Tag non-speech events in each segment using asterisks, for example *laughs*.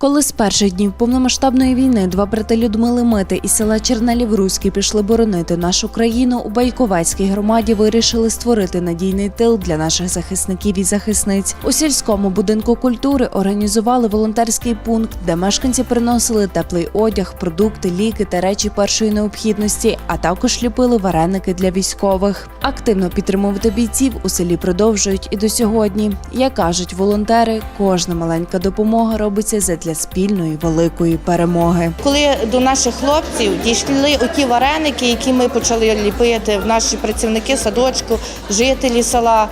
Коли з перших днів повномасштабної війни два брати Людмили Мити із села Чернелів Руський пішли боронити нашу країну, у Байковецькій громаді вирішили створити надійний тил для наших захисників і захисниць. У сільському будинку культури організували волонтерський пункт, де мешканці приносили теплий одяг, продукти, ліки та речі першої необхідності, а також ліпили вареники для військових. Активно підтримувати бійців у селі продовжують і до сьогодні. Як кажуть волонтери, кожна маленька допомога робиться задля спільної великої перемоги. Коли до наших хлопців дійшли оті вареники, які ми почали ліпити, наші працівники садочку, жителі села.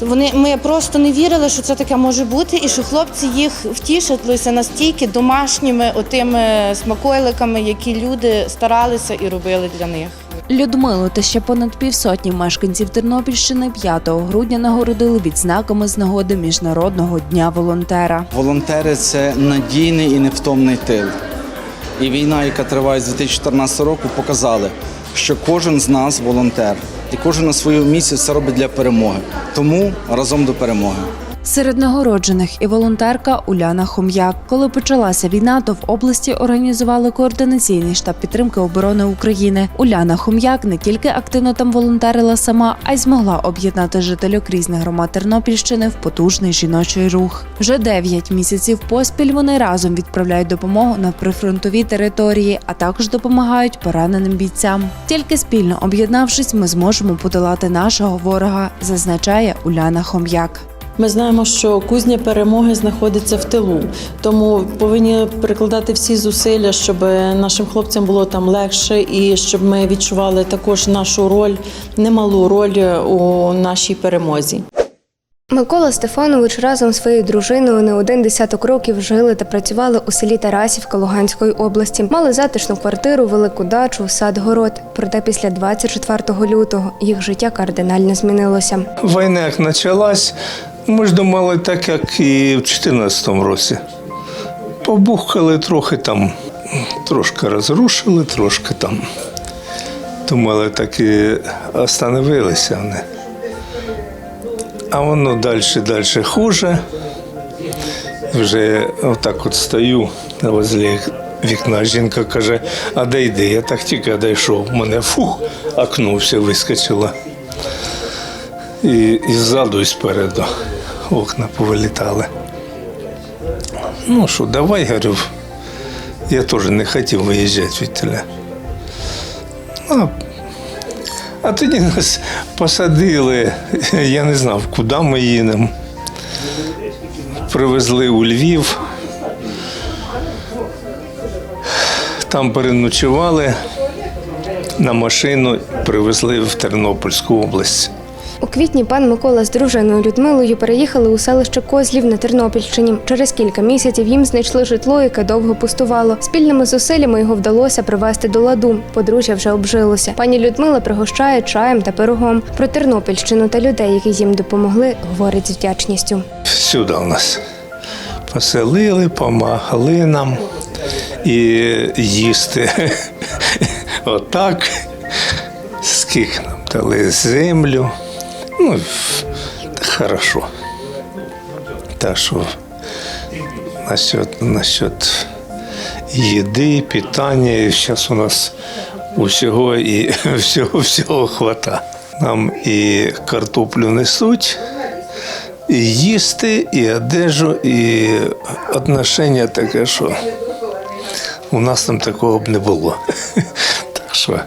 Вони ми просто не вірили, що це таке може бути, і що хлопці їх втішилися настільки домашніми отими смаколиками, які люди старалися і робили для них. Людмилу та ще понад півсотні мешканців Тернопільщини 5 грудня нагородили відзнаками з нагоди Міжнародного дня волонтера. Волонтери це надійний і невтомний тил. І війна, яка триває з 2014 року, показали, що кожен з нас волонтер, і кожен на свою місію все робить для перемоги. Тому разом до перемоги. Серед нагороджених і волонтерка Уляна Хом'як. Коли почалася війна, то в області організували координаційний штаб підтримки оборони України. Уляна Хом'як не тільки активно там волонтерила сама, а й змогла об'єднати жителів різних громад Тернопільщини в потужний жіночий рух. Вже 9 місяців поспіль вони разом відправляють допомогу на прифронтові території, а також допомагають пораненим бійцям. Тільки спільно об'єднавшись, ми зможемо подолати нашого ворога, зазначає Уляна Хом'як. Ми знаємо, що кузня перемоги знаходиться в тилу, тому повинні прикладати всі зусилля, щоб нашим хлопцям було там легше, і щоб ми відчували також нашу роль, немалу роль у нашій перемозі. Микола Стефанович разом з своєю дружиною не один десяток років жили та працювали у селі Тарасівка Луганської області. Мали затишну квартиру, велику дачу, сад, город. Проте після 24 лютого їх життя кардинально змінилося. Війна як почалась, ми ж думали так, як і в 2014 році. Побухкали трохи там, трошки розрушили, трошки там. Думали, так і остановилися вони. А воно далі, далі хуже. Вже отак от стою возле вікна. Жінка каже, а де йди? Я так тільки дійшов. Мене фух, окно все вискочило. І, і ззаду, і спереду окна повилітали. Ну що, давай, говорю, я теж не хотів виїжджати від теля. Ну, а тоді нас посадили, я не знав, куди ми їдемо. Привезли у Львів. Там переночували на машину, привезли в Тернопільську область. У квітні пан Микола з дружиною Людмилою переїхали у селище Козлів на Тернопільщині. Через кілька місяців їм знайшли житло, яке довго пустувало. Спільними зусиллями його вдалося привести до ладу. Подружжя вже обжилося. Пані Людмила пригощає чаєм та пирогом. Про Тернопільщину та людей, які їм допомогли, говорить з вдячністю. Всюди у нас. Поселили, помагали нам і їсти. *laughs* Отак. Скільки нам дали землю. Ну, хорошо. Так що насчет, насчет їди, питання, зараз у нас усього і *laughs* всього всього хвата. Нам і картоплю несуть, і їсти, і одежу, і отношення таке, що у нас там такого б не було. *laughs* Так що.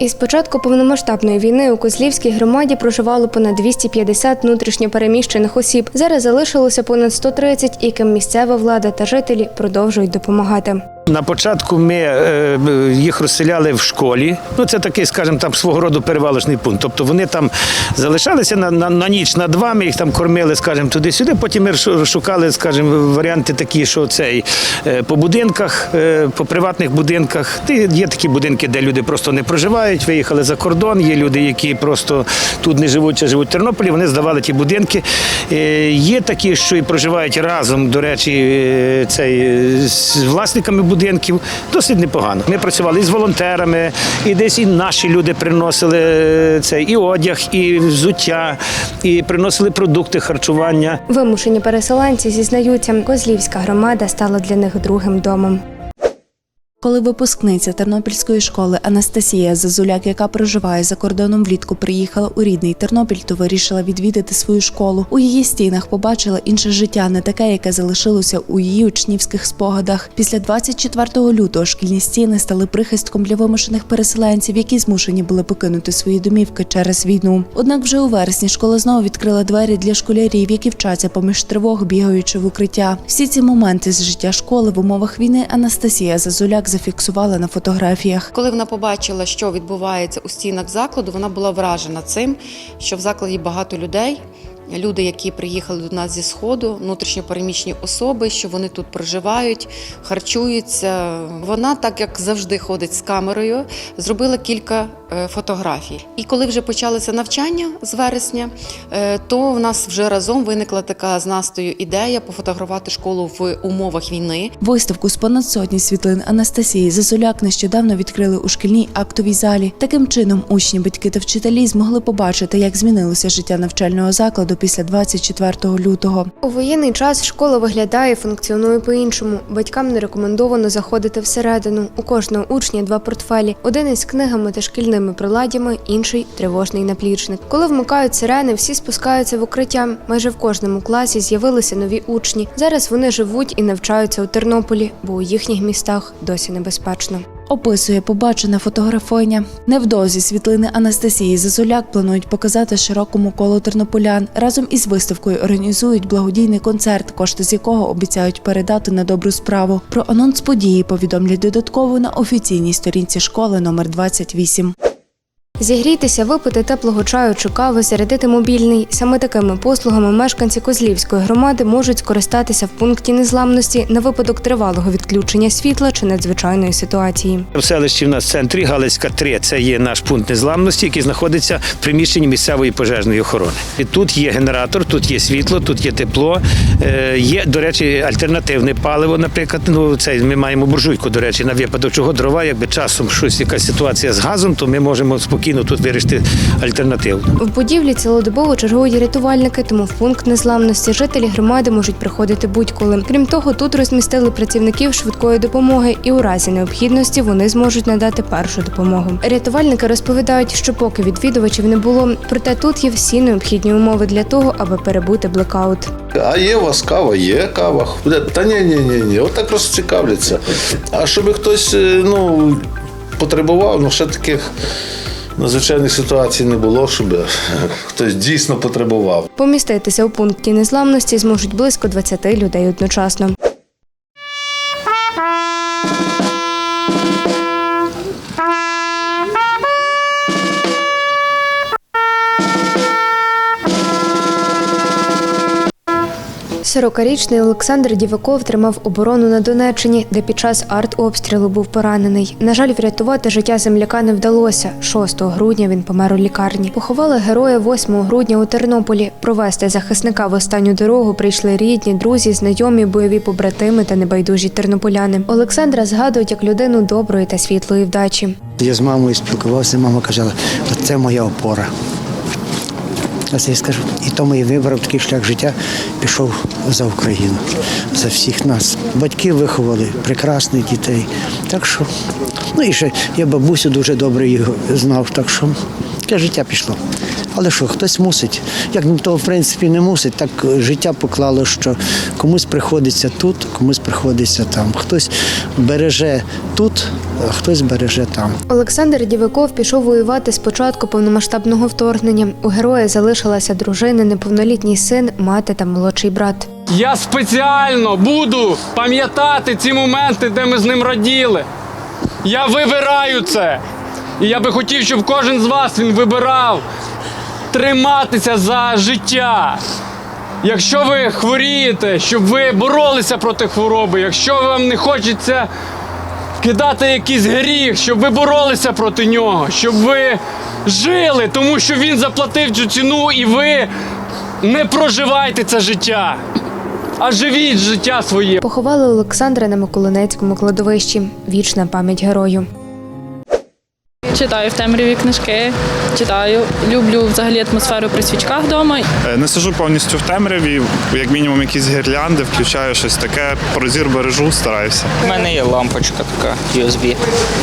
Із початку повномасштабної війни у Козлівській громаді проживало понад 250 внутрішньопереміщених осіб. Зараз залишилося понад 130, яким місцева влада та жителі продовжують допомагати. На початку ми е, їх розселяли в школі. Ну це такий, скажімо, там свого роду перевалочний пункт. Тобто вони там залишалися на, на, на ніч, на два. Ми їх там кормили, скажімо, туди-сюди. Потім ми шукали, скажімо, варіанти такі, що цей е, по будинках, е, по приватних будинках. Є такі будинки, де люди просто не проживають, виїхали за кордон. Є люди, які просто тут не живуть, а живуть в Тернополі. Вони здавали ті будинки. Є такі, що і проживають разом, до речі, цей, з власниками будинку. Будинків. Досить непогано. Ми працювали і з волонтерами, і десь і наші люди приносили е, це і одяг, і взуття, і приносили продукти харчування. Вимушені переселенці зізнаються, Козлівська громада стала для них другим домом. Коли випускниця Тернопільської школи Анастасія Зазуляк, яка проживає за кордоном влітку, приїхала у рідний Тернопіль, то вирішила відвідати свою школу. У її стінах побачила інше життя, не таке, яке залишилося у її учнівських спогадах. Після 24 лютого шкільні стіни стали прихистком для вимушених переселенців, які змушені були покинути свої домівки через війну. Однак вже у вересні школа знову відкрила двері для школярів, які вчаться поміж тривог, бігаючи в укриття. Всі ці моменти з життя школи в умовах війни Анастасія Зазуляк зафіксувала на фотографіях. Коли вона побачила, що відбувається у стінах закладу, вона була вражена цим, що в закладі багато людей. Люди, які приїхали до нас зі сходу, внутрішньопереміщені особи, що вони тут проживають, харчуються. Вона, так як завжди, ходить з камерою, зробила кілька фотографій. І коли вже почалося навчання з вересня, е, то в нас вже разом виникла така з Настою ідея пофотографувати школу в умовах війни. Виставку з понад сотні світлин Анастасії Зазуляк нещодавно відкрили у шкільній актовій залі. Таким чином, учні, батьки та вчителі змогли побачити, як змінилося життя навчального закладу після 24 лютого. У воєнний час школа виглядає і функціонує по-іншому. Батькам не рекомендовано заходити всередину. У кожного учня два портфелі: один із книгами та шкільними приладдями, інший тривожний наплічник. Коли вмикають сирени, всі спускаються в укриття. Майже в кожному класі з'явилися нові учні. Зараз вони живуть і навчаються у Тернополі, бо у їхніх містах досі небезпечно. Описує побачене фотографиня. Невдовзі світлини Анастасії Зазуляк планують показати широкому колу тернополян. Разом із виставкою організують благодійний концерт, кошти з якого обіцяють передати на добру справу. Про анонс події повідомлять додатково на офіційній сторінці школи номер 28. Зігрітися, випити теплого чаю чи кави, зарядити мобільний. Саме такими послугами мешканці Козлівської громади можуть скористатися в пункті незламності на випадок тривалого відключення світла чи надзвичайної ситуації. В селищі в нас в центрі Галицька 3 це є наш пункт незламності, який знаходиться в приміщенні місцевої пожежної охорони. І тут є генератор, тут є світло, тут є тепло. Е, Є, до речі, альтернативне паливо. Наприклад, ну це ми маємо буржуйку, до речі, на випадок чого дрова, якби часом щось якась ситуація з газом, то ми можемо спокійно тут вирішити альтернативу. В будівлі цілодобово чергують рятувальники, тому в пункт незламності жителі громади можуть приходити будь-коли. Крім того, тут розмістили працівників швидкої допомоги, і у разі необхідності вони зможуть надати першу допомогу. Рятувальники розповідають, що поки відвідувачів не було, проте тут є всі необхідні умови для того, аби перебути блекаут. А є у вас кава? Є кава. Та ні, ні, ні, ні. От так просто цікавляться. А щоб хтось е, ну, потребував, ну ще таких надзвичайних ситуацій не було, щоб е, хтось дійсно потребував. Поміститися у пункті незламності зможуть близько 20 людей одночасно. Сорокарічний Олександр Діваков тримав оборону на Донеччині, де під час артобстрілу був поранений. На жаль, врятувати життя земляка не вдалося. 6 грудня він помер у лікарні. Поховали героя 8 грудня у Тернополі. Провести захисника в останню дорогу прийшли рідні, друзі, знайомі, бойові побратими та небайдужі тернополяни. Олександра згадують як людину доброї та світлої вдачі. Я з мамою спілкувався, мама казала, це моя опора. А це я скажу. І тому і вибрав такий шлях життя, пішов за Україну, за всіх нас. Батьки виховали прекрасних дітей. Так що, ну і ще я бабусю дуже добре його знав, так що таке життя пішло. Але що, хтось мусить. Як ніхто, в принципі, не мусить, так життя поклало, що комусь приходиться тут, комусь приходиться там. Хтось береже тут, а хтось береже там. Олександр Діваков пішов воювати з початку повномасштабного вторгнення. У героя залишилася дружина, неповнолітній син, мати та молодший брат. Я спеціально буду пам'ятати ці моменти, де ми з ним раділи. Я вибираю це. І я би хотів, щоб кожен з вас він вибирав триматися за життя. Якщо ви хворієте, щоб ви боролися проти хвороби, якщо вам не хочеться кидати якийсь гріх, щоб ви боролися проти нього, щоб ви жили, тому що він заплатив цю ціну і ви не проживайте це життя. а живіть життя своє. Поховали Олександра на Миколинецькому кладовищі. Вічна пам'ять герою. Читаю в темряві книжки, читаю. Люблю взагалі атмосферу при свічках вдома. Е, Не сижу повністю в темряві, як мінімум якісь гірлянди, включаю щось таке, прозір бережу, стараюся. У мене є лампочка така USB,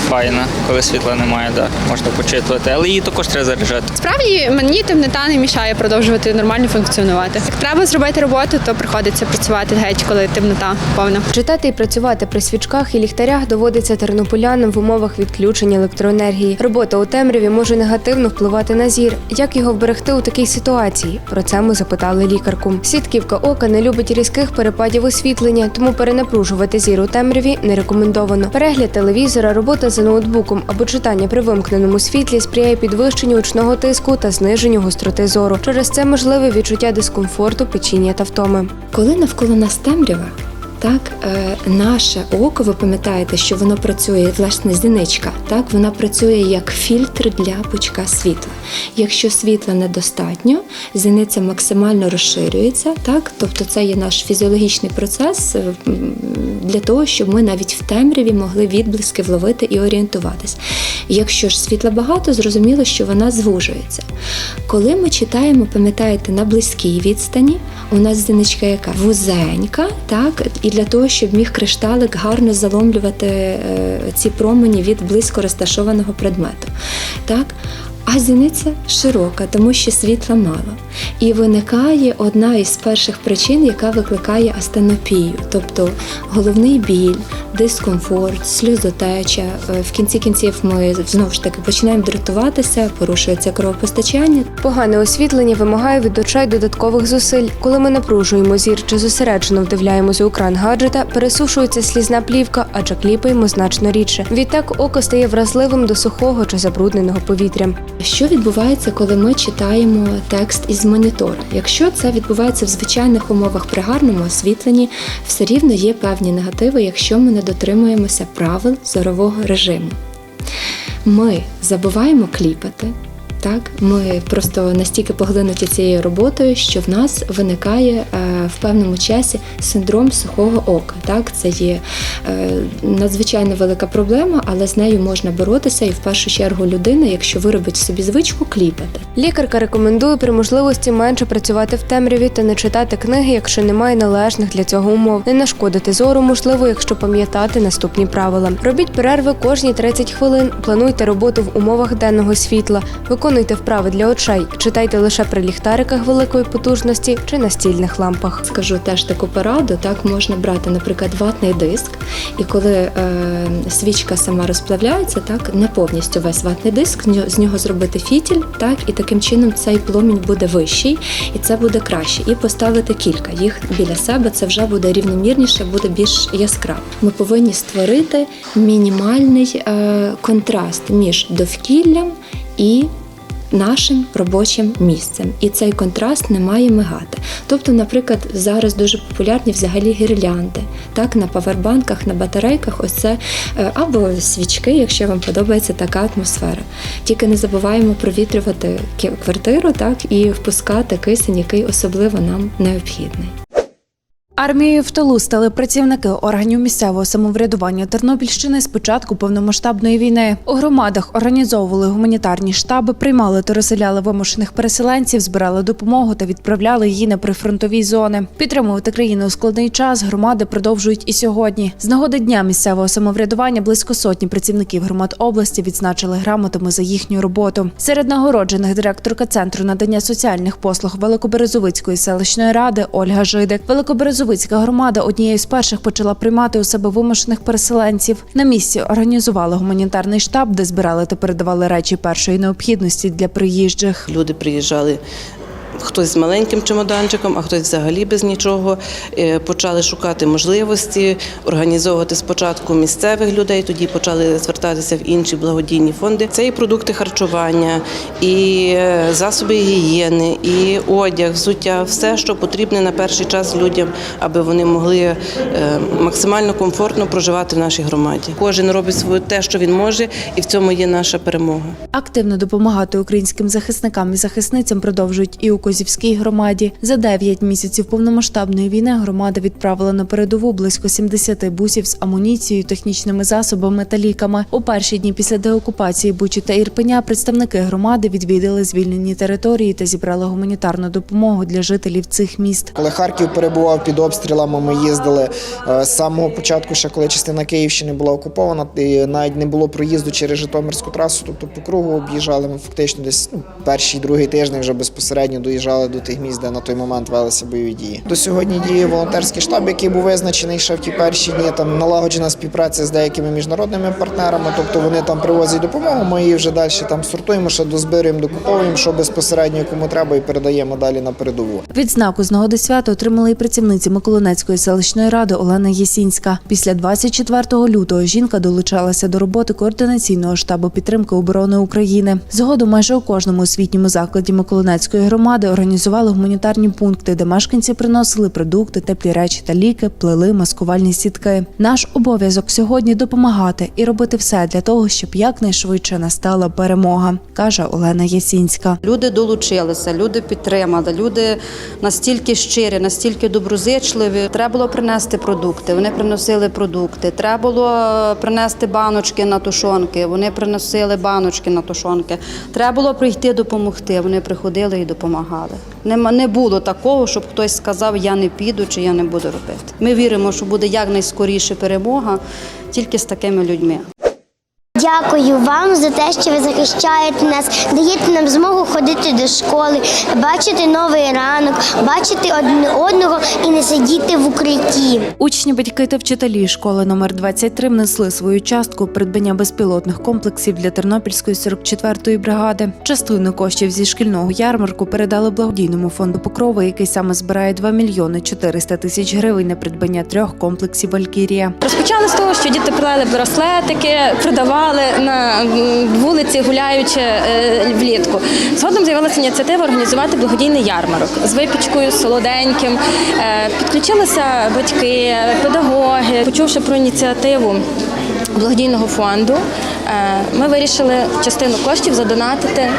файна, коли світла немає, да, можна почитувати, але її також треба заряджати. Справді мені темнота не мішає продовжувати нормально функціонувати. Як треба зробити роботу, то приходиться працювати геть, коли темнота повна. Читати і працювати при свічках і ліхтарях доводиться тернополянам в умовах відключення електроенергії. Робота у темряві може негативно впливати на зір. Як його вберегти у такій ситуації? Про це ми запитали лікарку. Сітківка ока не любить різких перепадів освітлення, тому перенапружувати зір у темряві не рекомендовано. Перегляд телевізора, робота за ноутбуком або читання при вимкненому світлі сприяє підвищенню очного тиску та зниженню гостроти зору. Через це можливе відчуття дискомфорту, печіння та втоми. Коли навколо нас темрява, так е, наше око, ви пам'ятаєте, що воно працює, власне, зіничка, так вона працює як фільтр для пучка світла. Якщо світла недостатньо, зіниця максимально розширюється, так тобто це є наш фізіологічний процес е, для того, щоб ми навіть в темряві могли відблиски вловити і орієнтуватись. Якщо ж світла багато, зрозуміло, що вона звужується. Коли ми читаємо, пам'ятаєте, на близькій відстані, у нас зіничка яка вузенька, так, і для того, щоб міг кришталик гарно заломлювати е, ці промені від близько розташованого предмету. Так? А зіниця широка, тому що світла мало. І виникає одна із перших причин, яка викликає астенопію, тобто головний біль, дискомфорт, сльозотеча. Е, В кінці кінців ми знову ж таки починаємо дратуватися, порушується кровопостачання. Погане освітлення вимагає від очей додаткових зусиль. Коли ми напружуємо зір чи зосереджено вдивляємося у кран гаджета, пересушується слізна плівка, адже кліпаємо значно рідше. Відтак око стає вразливим до сухого чи забрудненого повітря. Що відбувається, коли ми читаємо текст із монітора? Якщо це відбувається в звичайних умовах при гарному освітленні, все рівно є певні негативи, якщо ми не дотримуємося правил зорового режиму. Ми забуваємо кліпати. Так, ми просто настільки поглинуті цією роботою, що в нас виникає е, в певному часі синдром сухого ока. Так, це є е, надзвичайно велика проблема, але з нею можна боротися, і в першу чергу людина, якщо виробить собі звичку, кліпати. Лікарка рекомендує при можливості менше працювати в темряві та не читати книги, якщо немає належних для цього умов. Не нашкодити зору можливо, якщо пам'ятати наступні правила. Робіть перерви кожні 30 хвилин. Плануйте роботу в умовах денного світла. Виконуйте вправи для очей. Читайте лише при ліхтариках великої потужності чи настільних лампах. Скажу теж таку пораду. Так можна брати, наприклад, ватний диск, і коли е, свічка сама розплавляється, так не повністю весь ватний диск, з нього зробити фітіль, так і таким чином цей пломінь буде вищий, і це буде краще. І поставити кілька їх біля себе. Це вже буде рівномірніше, буде більш яскраво. Ми повинні створити мінімальний е, контраст між довкіллям і нашим робочим місцем, і цей контраст не має мигати. Тобто, наприклад, зараз дуже популярні взагалі гірлянди, так на павербанках, на батарейках, ось це е, або свічки, якщо вам подобається така атмосфера. Тільки не забуваємо провітрювати квартиру, так і впускати кисень, який особливо нам необхідний. Армією в тилу стали працівники органів місцевого самоврядування Тернопільщини з початку повномасштабної війни. У громадах організовували гуманітарні штаби, приймали та розселяли вимушених переселенців, збирали допомогу та відправляли її на прифронтові зони. Підтримувати країну у складний час громади продовжують і сьогодні. З нагоди дня місцевого самоврядування близько сотні працівників громад області відзначили грамотами за їхню роботу. Серед нагороджених директорка центру надання соціальних послуг Великоберезовицької селищної ради Ольга Жидик. Великоберезовицька громада однією з перших почала приймати у себе вимушених переселенців. На місці організували гуманітарний штаб, де збирали та передавали речі першої необхідності для приїжджих. Люди приїжджали. Хтось з маленьким чемоданчиком, а хтось взагалі без нічого. Е, Почали шукати можливості, організовувати спочатку місцевих людей, тоді почали звертатися в інші благодійні фонди. Це і продукти харчування, і е, засоби гігієни, і одяг, взуття, все, що потрібне на перший час людям, аби вони могли е, максимально комфортно проживати в нашій громаді. Кожен робить своє те, що він може, і в цьому є наша перемога. Активно допомагати українським захисникам і захисницям продовжують і у Козівській громаді. За 9 місяців повномасштабної війни громада відправила на передову близько 70 бусів з амуніцією, технічними засобами та ліками. У перші дні після деокупації Бучі та Ірпеня представники громади відвідали звільнені території та зібрали гуманітарну допомогу для жителів цих міст. Коли Харків перебував під обстрілами, ми їздили е, з самого початку, ще коли частина Київщини була окупована, і навіть не було проїзду через Житомирську трасу, тобто по кругу об'їжджали. Ми фактично десь ну, перший другий тиждень вже безпосередньо доїжджали до тих місць, де на той момент велися бойові дії. До сьогодні діє волонтерський штаб, який був визначений ще в ті перші дні. Там налагоджена співпраця з деякими міжнародними партнерами, тобто вони там привозять допомогу. Ми її вже далі там сортуємо, ще дозбируємо, докуповуємо, що безпосередньо кому треба, і передаємо далі на передову. Відзнаку з нагоди свята отримали і працівниці Миколинецької селищної ради Олена Єсінська. Після 24 лютого жінка долучалася до роботи координаційного штабу підтримки оборони України. Згодом майже у кожному освітньому закладі Миколинецької громади організували гуманітарні пункти, де мешканці приносили продукти, теплі речі та ліки, плели маскувальні сітки. Наш обов'язок сьогодні допомагати і робити все для того, щоб якнайшвидше настала перемога, каже Олена Єсінська. Люди долучилися, люди підтримали, люди настільки щирі, настільки доброзичливі. Треба було принести продукти. Вони приносили продукти. Треба було принести баночки на тушонки. Вони приносили баночки на тушонки. Треба було прийти допомогти. Вони приходили і допомагали. Нема не було такого, щоб хтось сказав, я не піду чи я не буду робити. Ми віримо, що буде якнайскоріше перемога тільки з такими людьми. Дякую вам за те, що ви захищаєте нас, даєте нам змогу ходити до школи, бачити новий ранок, бачити одне одного і не сидіти в укритті. Учні, батьки та вчителі школи номер 23 внесли свою частку придбання безпілотних комплексів для Тернопільської 44-ї бригади. Частину коштів зі шкільного ярмарку передали благодійному фонду Покрова, який саме збирає 2 мільйони 400 тисяч гривень на придбання трьох комплексів Валькірія. Розпочали з того, що діти плели браслетики, продавали на вулиці, гуляючи е, влітку. Згодом з'явилася ініціатива організувати благодійний ярмарок з випічкою, солоденьким. Е, Підключилися батьки, педагоги. Почувши про ініціативу благодійного фонду, ми вирішили частину коштів задонатити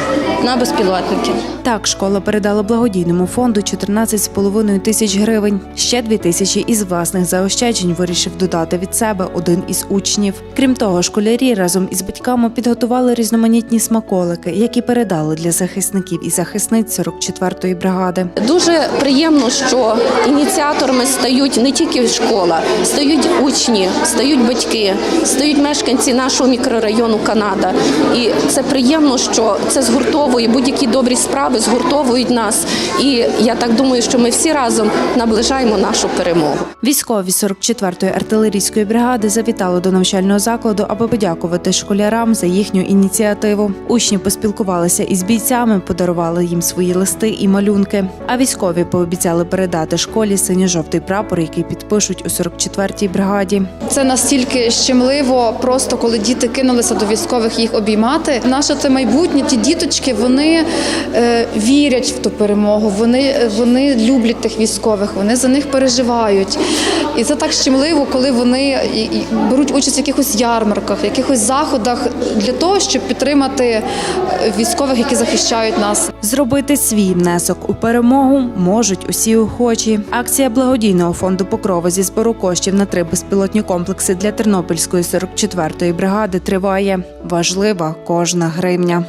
на безпілотники. Так, школа передала благодійному фонду 14,5 тисяч гривень. Ще 2 тисячі із власних заощаджень вирішив додати від себе один із учнів. Крім того, школярі разом із батьками підготували різноманітні смаколики, які передали для захисників і захисниць 44-ї бригади. Дуже приємно, що ініціаторами стають не тільки школа, стають учні, стають батьки, стають мешканці нашого мікрорайону Канада. І це приємно, що це згуртовує будь-які добрі справи, згуртовують нас. І я так думаю, що ми всі разом наближаємо нашу перемогу. Військові 44-ї артилерійської бригади завітали до навчального закладу, аби подякувати школярам за їхню ініціативу. Учні поспілкувалися із бійцями, подарували їм свої листи і малюнки. А військові пообіцяли передати школі синьо-жовтий прапор, який підпишуть у 44-й бригаді. Це настільки щемливо, просто коли діти кинулися до військових їх обіймати. Наше це майбутнє, ті діточки, вони е, вірять в ту перемогу. Вони, вони люблять тих військових, вони за них переживають. І це так щемливо, коли вони беруть участь в якихось ярмарках, якихось заходах для того, щоб підтримати е, військових, які захищають нас. Зробити свій внесок у перемогу можуть усі охочі. Акція благодійного фонду Покрова зі збору коштів на три безпілотні комплекси для Тернопільської 44-ї бригади триває. Важлива кожна гривня.